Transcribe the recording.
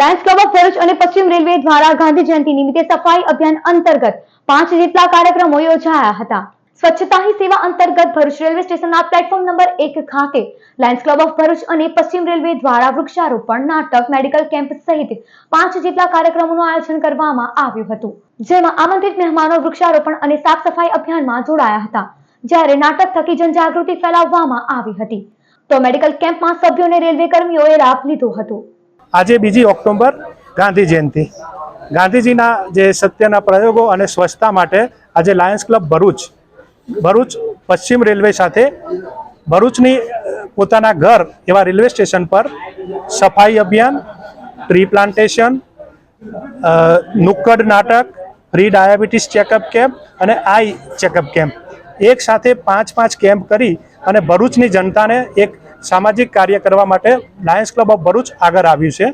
Lions club of Bharuch અને પશ્ચિમ railway દ્વારા ગાંધી જયંતિ નિમિત્તે સફાઈ અભિયાન અંતર્ગત પાંચ જેટલા કાર્યક્રમો યોજાયા હતા. સ્વચ્છતા હી સેવા અંતર્ગત ભરૂચ રેલવે સ્ટેશનના પ્લેટફોર્મ નંબર એક ખાતે લાયન્સ ક્લબ ઓફ ભરૂચ અને પશ્ચિમ રેલવે દ્વારા વૃક્ષારોપણ, નાટક, મેડિકલ કેમ્પ સહિત પાંચ જેટલા કાર્યક્રમોનું આયોજન કરવામાં આવ્યું હતું. જેમાં આમંત્રિત મહેમાનો વૃક્ષારોપણ અને સાફ સફાઈ અભિયાનમાં જોડાયા હતા. જ્યારે નાટક થકી જનજાગૃતિ ફેલાવવામાં આવી હતી. તો મેડિકલ કેમ્પમાં સભ્યોને રેલવે કર્મીઓએ લાભ લીધો હતો. આજે બીજી ઓક્ટોબર ગાંધી જયંતિ. ગાંધીજીના જે સત્યના પ્રયોગો અને સ્વચ્છતા માટે આજે લાયન્સ ક્લબ ભરૂચ ભરૂચ પશ્ચિમ રેલવે સાથે ભરૂચની પોતાના ઘર એવા રેલવે સ્ટેશન પર સફાઈ અભિયાન, ટ્રી પ્લાન્ટેશન નુક્કડ નાટક ફ્રી ડાયાબિટીસ ચેકઅપ કેમ્પ અને આઈ ચેકઅપ કેમ્પ. એક સાથે પાંચ પાંચ કેમ્પ કરી અને ભરૂચની જનતાને એક સામાજિક કાર્ય કરવા માટે લાયન્સ ક્લબ ઓફ ભરૂચ આગળ આવ્યું છે.